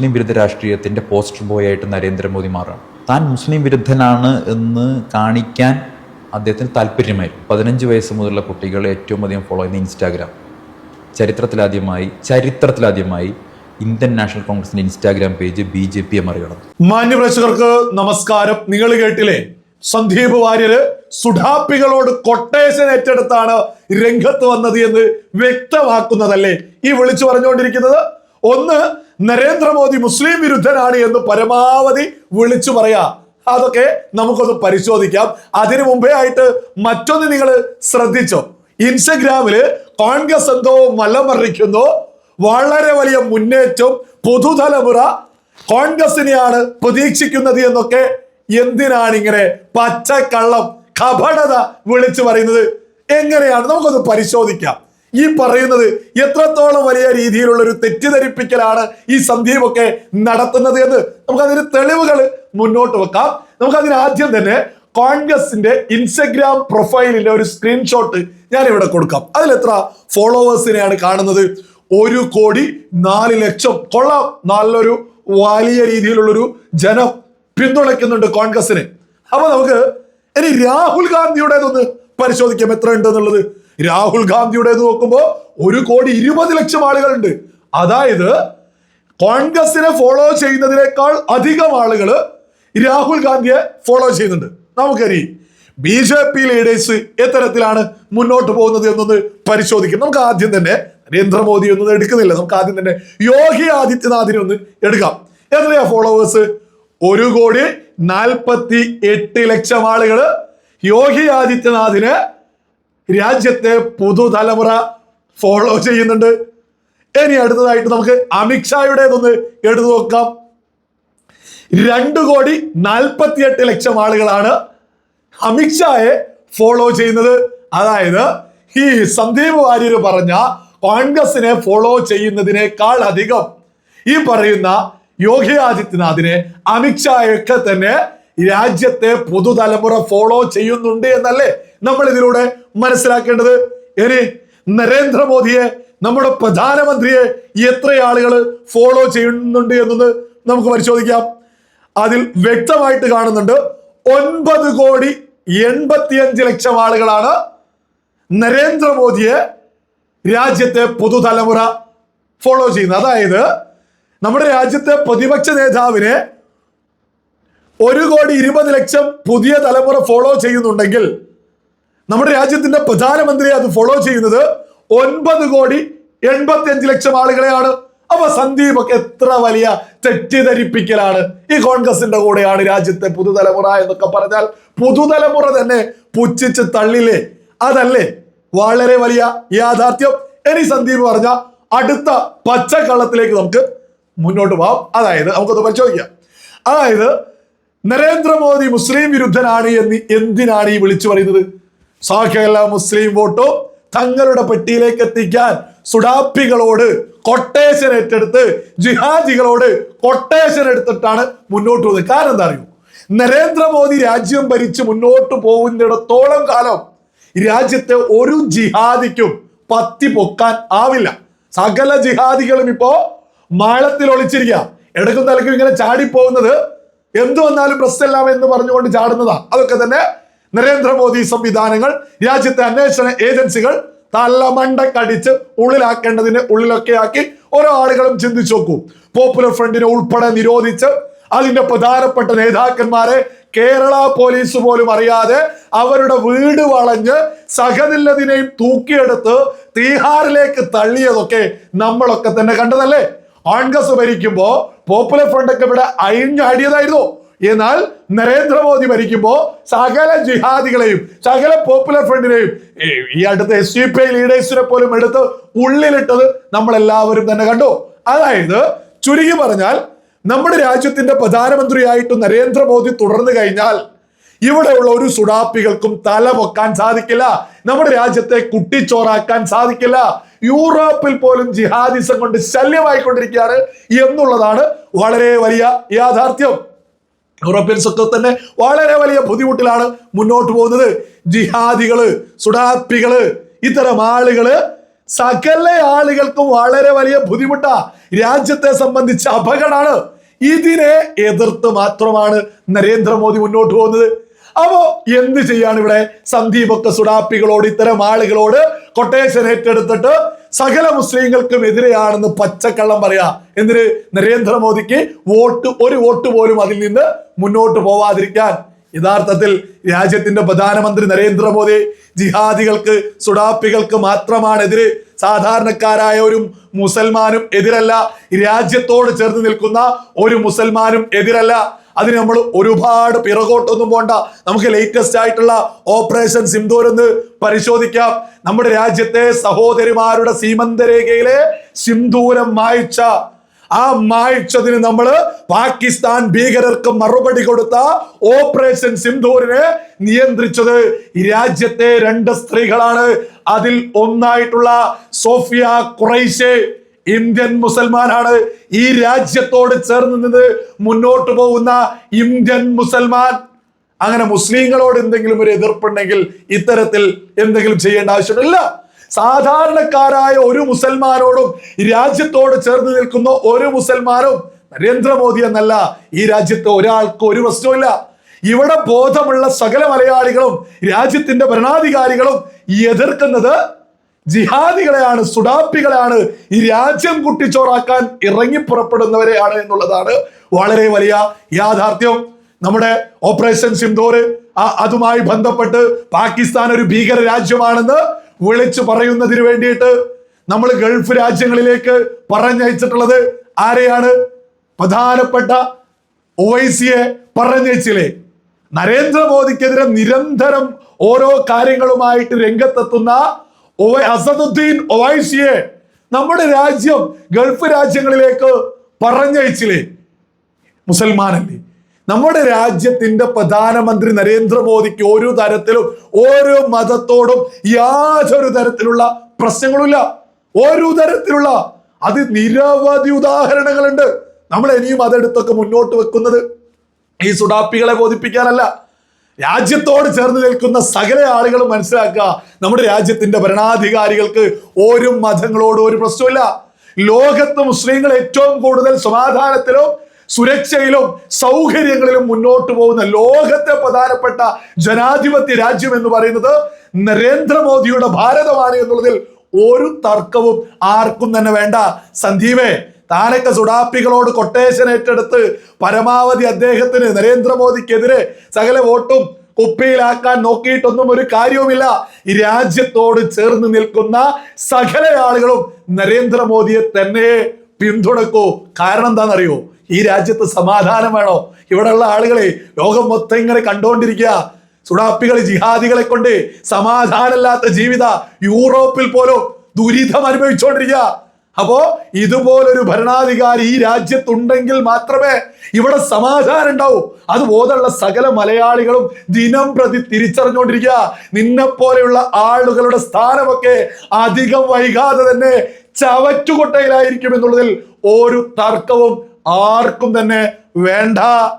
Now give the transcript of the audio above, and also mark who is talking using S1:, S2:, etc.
S1: മുസ്ലിം വിരുദ്ധ രാഷ്ട്രീയത്തിന്റെ poster boy ആയിട്ട് നരേന്ദ്രമോദി മാറുകയാണ്. താൻ മുസ്ലിം വിരുദ്ധനാണ് എന്ന് കാണിക്കാൻ അദ്ദേഹത്തിന് താല്പര്യമായിരുന്നു. പതിനഞ്ച് വയസ്സ് മുതലുള്ള കുട്ടികൾ ഏറ്റവും അധികം ഫോളോ ചെയ്യുന്ന ഇൻസ്റ്റാഗ്രാം. ചരിത്രത്തിലാദ്യമായി ചരിത്രത്തിലാദ്യമായി ഇന്ത്യൻ നാഷണൽ കോൺഗ്രസിന്റെ ഇൻസ്റ്റാഗ്രാം പേജ് ബി ജെ പിയെ മറികടന്നു.
S2: മാന്യപ്രേക്ഷകർക്ക് നമസ്കാരം. നിങ്ങൾ കേട്ടില്ലേ? സന്ദീപ് വാര്യര് സുഡാപ്പികളോട് കൊട്ടേഷൻ ഏറ്റെടുത്താണ് രംഗത്ത് വന്നത് എന്ന് വ്യക്തമാക്കുന്നതല്ലേ ഈ വിളിച്ചു പറഞ്ഞുകൊണ്ടിരിക്കുന്നത്? ഒന്ന് നരേന്ദ്രമോദി മുസ്ലിം വിരുദ്ധനാണ് എന്ന് പരമാവധി വിളിച്ചു പറയാ. അതൊക്കെ നമുക്കൊന്ന് പരിശോധിക്കാം. അതിനു മുമ്പേ ആയിട്ട് മറ്റൊന്ന് നിങ്ങൾ ശ്രദ്ധിച്ചോ. ഇൻസ്റ്റഗ്രാമിൽ കോൺഗ്രസ് എന്തോ മലമറിക്കുന്നു വളരെ വലിയ മുന്നേറ്റം പുതുതലമുറ കോൺഗ്രസിനെയാണ് പ്രതീക്ഷിക്കുന്നത് എന്നൊക്കെ എന്തിനാണ് ഇങ്ങനെ പച്ചക്കള്ളം കപടത വിളിച്ചു പറയുന്നത്? എങ്ങനെയാണ്? നമുക്കൊന്ന് പരിശോധിക്കാം. ഈ പറയുന്നത് എത്രത്തോളം വലിയ രീതിയിലുള്ള ഒരു തെറ്റിദ്ധരിപ്പിക്കലാണ് ഈ സന്ദീപൊക്കെ നടത്തുന്നത് എന്ന് നമുക്കതിന് തെളിവുകൾ മുന്നോട്ട് വെക്കാം. നമുക്കതിന് ആദ്യം തന്നെ കോൺഗ്രസിന്റെ ഇൻസ്റ്റഗ്രാം പ്രൊഫൈലിന്റെ ഒരു സ്ക്രീൻഷോട്ട് ഞാൻ ഇവിടെ കൊടുക്കാം. അതിൽ എത്ര ഫോളോവേഴ്സിനെയാണ് കാണുന്നത്? ഒരു കോടി നാല് ലക്ഷം. കൊള്ളാം. നല്ലൊരു വലിയ രീതിയിലുള്ളൊരു ജനം പിന്തുണയ്ക്കുന്നുണ്ട് കോൺഗ്രസിനെ. അപ്പൊ നമുക്ക് ഇനി രാഹുൽ ഗാന്ധിയുടേതൊന്ന് പരിശോധിക്കാം. എത്ര ഉണ്ട് എന്നുള്ളത് രാഹുൽ ഗാന്ധിയുടെ നോക്കുമ്പോൾ ഒരു കോടി ഇരുപത് ലക്ഷം ആളുകളുണ്ട്. അതായത് കോൺഗ്രസിനെ ഫോളോ ചെയ്യുന്നതിനേക്കാൾ അധികം ആളുകൾ രാഹുൽ ഗാന്ധിയെ ഫോളോ ചെയ്യുന്നുണ്ട്. നമുക്കറിയാം ബി ജെ പി ലീഡേഴ്സ് എത്തരത്തിലാണ് മുന്നോട്ട് പോകുന്നത് എന്നൊന്ന് പരിശോധിക്കും. നമുക്ക് ആദ്യം തന്നെ നരേന്ദ്രമോദി ഒന്നും എടുക്കുന്നില്ല. നമുക്ക് ആദ്യം തന്നെ യോഗി ആദിത്യനാഥിനെ ഒന്ന് എടുക്കാം. എത്രയാ ഫോളോവേഴ്സ് ഒരു കോടി നാൽപ്പത്തി എട്ട് ലക്ഷം ആളുകൾ യോഗി ആദിത്യനാഥിന് രാജ്യത്തെ പുതുതലമുറ ഫോളോ ചെയ്യുന്നുണ്ട്. ഇനി അടുത്തതായിട്ട് നമുക്ക് അമിത്ഷായുടേതൊന്ന് എടുത്തു നോക്കാം. രണ്ട് കോടി നാൽപ്പത്തിയെട്ട് ലക്ഷം ആളുകളാണ് അമിത്ഷായെ ഫോളോ ചെയ്യുന്നത്. അതായത് ഈ സന്ദീപ് വാര്യർ പറഞ്ഞ കോൺഗ്രസിനെ ഫോളോ ചെയ്യുന്നതിനേക്കാൾ അധികം ഈ പറയുന്ന യോഗി ആദിത്യനാഥിനെ അമിത്ഷായൊക്കെ തന്നെ രാജ്യത്തെ പുതുതലമുറ ഫോളോ ചെയ്യുന്നുണ്ട് എന്നല്ലേ നമ്മൾ ഇതിലൂടെ മനസ്സിലാക്കേണ്ടത്? ഇനി നരേന്ദ്രമോദിയെ നമ്മുടെ പ്രധാനമന്ത്രിയെ എത്ര ആളുകൾ ഫോളോ ചെയ്യുന്നുണ്ട് എന്നൊന്ന് നമുക്ക് പരിശോധിക്കാം. അതിൽ വ്യക്തമായിട്ട് കാണുന്നുണ്ട് ഒൻപത് കോടി എൺപത്തിയഞ്ച് ലക്ഷം ആളുകളാണ് നരേന്ദ്രമോദിയെ രാജ്യത്തെ പുതുതലമുറ ഫോളോ ചെയ്യുന്നത്. അതായത് നമ്മുടെ രാജ്യത്തെ പ്രതിപക്ഷ നേതാവിനെ ഒരു കോടി ഇരുപത് ലക്ഷം പുതിയ തലമുറ ഫോളോ ചെയ്യുന്നുണ്ടെങ്കിൽ നമ്മുടെ രാജ്യത്തിന്റെ പ്രധാനമന്ത്രി അത് ഫോളോ ചെയ്യുന്നത് ഒൻപത് കോടി എൺപത്തി അഞ്ച് ലക്ഷം ആളുകളെയാണ്. അപ്പൊ സന്ദീപ് എത്ര വലിയ തെറ്റിദ്ധരിപ്പിക്കലാണ്. ഈ കോൺഗ്രസിന്റെ കൂടെയാണ് രാജ്യത്തെ പുതുതലമുറ എന്നൊക്കെ പറഞ്ഞാൽ പുതുതലമുറ തന്നെ പുച്ഛിച്ച് തള്ളില്ലേ? അതല്ലേ? വളരെ വലിയ യാഥാർത്ഥ്യം. ഇനി സന്ദീപ് പറഞ്ഞ അടുത്ത പച്ചക്കള്ളത്തിലേക്ക് നമുക്ക് മുന്നോട്ട് പോവാം. അതായത് നമുക്കൊന്ന് പരിശോധിക്കാം. അതായത് നരേന്ദ്രമോദി മുസ്ലിം വിരുദ്ധനാണ് എന്ന് എന്തിനാണ് ഈ വിളിച്ചു പറയുന്നത്? സാഖ്യല്ല മുസ്ലിം വോട്ടോ? തങ്ങളുടെ പെട്ടിയിലേക്ക് എത്തിക്കാൻ സുഡാപ്പികളോട് കൊട്ടേഷൻ ഏറ്റെടുത്ത് ജിഹാദികളോട് കൊട്ടേഷൻ എടുത്തിട്ടാണ് മുന്നോട്ട് പോകുന്നത്. കാരണം എന്താ അറിയൂ? നരേന്ദ്രമോദി രാജ്യം ഭരിച്ച് മുന്നോട്ട് പോകുന്നിടത്തോളം കാലം രാജ്യത്തെ ഒരു ജിഹാദിക്കും പത്തി പൊക്കാൻ ആവില്ല. സകല ജിഹാദികളും ഇപ്പോ മാളത്തിൽ ഒളിച്ചിരിക്കുക ഇടക്കും തലക്കും ഇങ്ങനെ ചാടിപ്പോകുന്നത് എന്തു വന്നാലും പ്രശ്നമില്ല എന്ന് പറഞ്ഞുകൊണ്ട് ചാടുന്നതാ. അതൊക്കെ തന്നെ നരേന്ദ്രമോദി സംവിധാനങ്ങൾ രാജ്യത്തെ അന്വേഷണ ഏജൻസികൾ തലമണ്ടക്കടിച്ച് ഉള്ളിലാക്കേണ്ടതിന് ഉള്ളിലൊക്കെ ആക്കി ഓരോ ആളുകളും ചിന്തിച്ചു നോക്കൂ. പോപ്പുലർ ഫ്രണ്ടിനെ ഉൾപ്പെടെ നിരോധിച്ച് അതിന്റെ പ്രധാനപ്പെട്ട നേതാക്കന്മാരെ കേരള പോലീസ് പോലും അറിയാതെ അവരുടെ വീട് വളഞ്ഞ് സഹനില്ലതിനെയും തൂക്കിയെടുത്ത് തീഹാറിലേക്ക് തള്ളിയതൊക്കെ നമ്മളൊക്കെ തന്നെ കണ്ടതല്ലേ? കോൺഗ്രസ് ഭരിക്കുമ്പോ പോപ്പുലർ ഫ്രണ്ട് ഒക്കെ ഇവിടെ അഴിഞ്ഞാടിയതായിരുന്നു. എന്നാൽ നരേന്ദ്രമോദി ഭരിക്കുമ്പോ സകല ജിഹാദികളെയും സകല പോപ്പുലർ ഫ്രണ്ടിനെയും ഈ അടുത്ത എസ് യു പി ഐ ലീഡേഴ്സിനെ പോലും എടുത്ത് ഉള്ളിലിട്ടത് നമ്മൾ എല്ലാവരും തന്നെ കണ്ടു. അതായത് ചുരുങ്ങി പറഞ്ഞാൽ നമ്മുടെ രാജ്യത്തിന്റെ പ്രധാനമന്ത്രിയായിട്ട് നരേന്ദ്രമോദി തുടർന്നു കഴിഞ്ഞാൽ ഇവിടെയുള്ള ഒരു സുഡാപ്പികൾക്കും തല പൊക്കാൻ സാധിക്കില്ല. നമ്മുടെ രാജ്യത്തെ കുട്ടിച്ചോറാക്കാൻ സാധിക്കില്ല. യൂറോപ്പിൽ പോലും ജിഹാദിസം കൊണ്ട് ശല്യമായിക്കൊണ്ടിരിക്കുകയാണ് എന്നുള്ളതാണ് വളരെ വലിയ യാഥാർത്ഥ്യം. യൂറോപ്യൻസ് ഒക്കെ തന്നെ വളരെ വലിയ ബുദ്ധിമുട്ടിലാണ് മുന്നോട്ട് പോകുന്നത്. ജിഹാദികൾ സുഡാപ്പികൾ ഇത്തരം ആളുകൾ സകല ആളുകൾക്കും വളരെ വലിയ ബുദ്ധിമുട്ടാ. രാജ്യത്തെ സംബന്ധിച്ച് അപകടമാണ് ഇതിനെ എതിർത്ത് മാത്രമാണ് നരേന്ദ്രമോദി മുന്നോട്ട് പോകുന്നത്. അപ്പോ എന്ത് ചെയ്യാണ് ഇവിടെ സന്ദീപൊക്കെ സുഡാപ്പികളോട് ഇത്തരം ആളുകളോട് കൊട്ടേഷൻ ഏറ്റെടുത്തിട്ട് സകല മുസ്ലിങ്ങൾക്കും എതിരെയാണെന്ന് പച്ചക്കള്ളം പറയാ. എന്തിന്? നരേന്ദ്രമോദിക്ക് വോട്ട് ഒരു വോട്ട് പോലും അതിൽ നിന്ന് മുന്നോട്ട് പോവാതിരിക്കാൻ. യഥാർത്ഥത്തിൽ രാജ്യത്തിന്റെ പ്രധാനമന്ത്രി നരേന്ദ്രമോദി ജിഹാദികൾക്ക് സുഡാപ്പികൾക്ക് മാത്രമാണ് എതിര് സാധാരണക്കാരായ ഒരു മുസൽമാനും എതിരല്ല. രാജ്യത്തോട് ചേർന്ന് നിൽക്കുന്ന ഒരു മുസൽമാനും എതിരല്ല. അതിന് നമ്മൾ ഒരുപാട് പിറകോട്ടൊന്നും പോണ്ട. നമുക്ക് ലേറ്റസ്റ്റ് ആയിട്ടുള്ള ഓപ്പറേഷൻ സിന്ദൂർ എന്ന് പരിശോധിക്കാം. നമ്മുടെ രാജ്യത്തെ സഹോദരിമാരുടെ സീമന്തരേഖയിലെ സിന്ദൂരം മായ്ച്ച ആ മായ്ച്ചതിന് നമ്മൾ പാകിസ്ഥാൻ ഭീകരർക്ക് മറുപടി കൊടുത്ത ഓപ്പറേഷൻ സിന്ധൂരിനെ നിയന്ത്രിച്ചത് രാജ്യത്തെ രണ്ട് സ്ത്രീകളാണ്. അതിൽ ഒന്നായിട്ടുള്ള സോഫിയ ഖുറൈഷെ ഇന്ത്യൻ മുസൽമാനാണ്. ഈ രാജ്യത്തോട് ചേർന്ന് നിന്ന് മുന്നോട്ട് പോകുന്ന ഇന്ത്യൻ മുസൽമാൻ. അങ്ങനെ മുസ്ലിങ്ങളോട് എന്തെങ്കിലും ഒരു എതിർപ്പുണ്ടെങ്കിൽ ഇത്തരത്തിൽ എന്തെങ്കിലും ചെയ്യേണ്ട ആവശ്യമില്ല. സാധാരണക്കാരായ ഒരു മുസൽമാനോടും രാജ്യത്തോട് ചേർന്ന് നിൽക്കുന്ന ഒരു മുസൽമാനും നരേന്ദ്രമോദി എന്നല്ല. ഈ രാജ്യത്ത് ഒരാൾക്ക് ഒരു പ്രശ്നവുമില്ല. ഇവിടെ ബോധമുള്ള സകല മലയാളികളും രാജ്യത്തിന്റെ ഭരണാധികാരികളും എതിർക്കുന്നത് ജിഹാദികളെയാണ് സുഡാപ്പികളെയാണ്. ഈ രാജ്യം കുട്ടിച്ചോറാക്കാൻ ഇറങ്ങി പുറപ്പെടുന്നവരെയാണ് എന്നുള്ളതാണ് വളരെ വലിയ യാഥാർത്ഥ്യം. നമ്മുടെ ഓപ്പറേഷൻ സിംദോർ അതുമായി ബന്ധപ്പെട്ട് പാകിസ്ഥാൻ ഒരു ഭീകര രാജ്യമാണെന്ന് വിളിച്ചു പറയുന്നതിന് വേണ്ടിയിട്ട് നമ്മൾ ഗൾഫ് രാജ്യങ്ങളിലേക്ക് പറഞ്ഞയച്ചിട്ടുള്ളത് ആരെയാണ്? പ്രധാനപ്പെട്ട ഒവൈസിയെ പറഞ്ഞയച്ചില്ലേ? നരേന്ദ്രമോദിക്കെതിരെ നിരന്തരം ഓരോ കാര്യങ്ങളുമായിട്ട് രംഗത്തെത്തുന്ന അസദുദ്ദീൻ ഒവൈസിയെ നമ്മുടെ രാജ്യം ഗൾഫ് രാജ്യങ്ങളിലേക്ക് പറഞ്ഞയച്ചില്ലേ? മുസൽമാനല്ലേ? നമ്മുടെ രാജ്യത്തിന്റെ പ്രധാനമന്ത്രി നരേന്ദ്രമോദിക്ക് ഒരു തരത്തിലും ഓരോ മതത്തോടും യാതൊരു തരത്തിലുള്ള പ്രശ്നങ്ങളുമില്ല. ഒരു തരത്തിലുള്ള അത് നിരവധി ഉദാഹരണങ്ങളുണ്ട്. നമ്മൾ ഇനിയും അതെടുത്തൊക്കെ മുന്നോട്ട് വെക്കുന്നത് ഈ സുഡാപ്പികളെ ബോധിപ്പിക്കാനല്ല. രാജ്യത്തോട് ചേർന്ന് നിൽക്കുന്ന സകല ആളുകളും മനസ്സിലാക്കുക നമ്മുടെ രാജ്യത്തിന്റെ ഭരണാധികാരികൾക്ക് ഒരു മതങ്ങളോടും ഒരു പ്രശ്നമില്ല ലോകത്ത് മുസ്ലിങ്ങൾ ഏറ്റവും കൂടുതൽ സമാധാനത്തിലും സുരക്ഷയിലും സൗകര്യങ്ങളിലും മുന്നോട്ട് പോകുന്ന ലോകത്തെ പ്രധാനപ്പെട്ട ജനാധിപത്യ രാജ്യം എന്ന് പറയുന്നത് നരേന്ദ്രമോദിയുടെ ഭാരതമാണ് എന്നുള്ളതിൽ ഒരു തർക്കവും ആർക്കും തന്നെ വേണ്ട. സന്ദീപേ താനൊക്കെ സുഡാപ്പികളോട് കൊട്ടേഷൻ ഏറ്റെടുത്ത് പരമാവധി അദ്ദേഹത്തിന് നരേന്ദ്രമോദിക്കെതിരെ സകല വോട്ടും കുപ്പിയിലാക്കാൻ നോക്കിയിട്ടൊന്നും ഒരു കാര്യവുമില്ല. ഈ രാജ്യത്തോട് ചേർന്ന് നിൽക്കുന്ന സകല ആളുകളും നരേന്ദ്രമോദിയെ തന്നെ പിന്തുണക്കൂ. കാരണം എന്താണെന്നറിയോ ഈ രാജ്യത്ത് സമാധാനം വേണോ? ഇവിടെയുള്ള ആളുകളെ ലോകം മൊത്തം ഇങ്ങനെ കണ്ടുകൊണ്ടിരിക്കുക സുഡാപ്പികൾ ജിഹാദികളെ കൊണ്ട് സമാധാനമില്ലാത്ത ജീവിത യൂറോപ്പിൽ പോലും ദുരിതം അനുഭവിച്ചുകൊണ്ടിരിക്കുക അപ്പോ ഇതുപോലൊരു ഭരണാധികാരി ഈ രാജ്യത്തുണ്ടെങ്കിൽ മാത്രമേ ഇവിടെ സമാധാനം ഉണ്ടാവൂ. അത് ബോധമുള്ള സകല മലയാളികളും ദിനം പ്രതി തിരിച്ചറിഞ്ഞുകൊണ്ടിരിക്കുക നിന്നെ പോലെയുള്ള ആളുകളുടെ സ്ഥാനമൊക്കെ അധികം വൈകാതെ തന്നെ ചവറ്റുകൊട്ടയിലായിരിക്കും എന്നുള്ളതിൽ ഒരു തർക്കവും ആർക്കും തന്നെ വേണ്ട.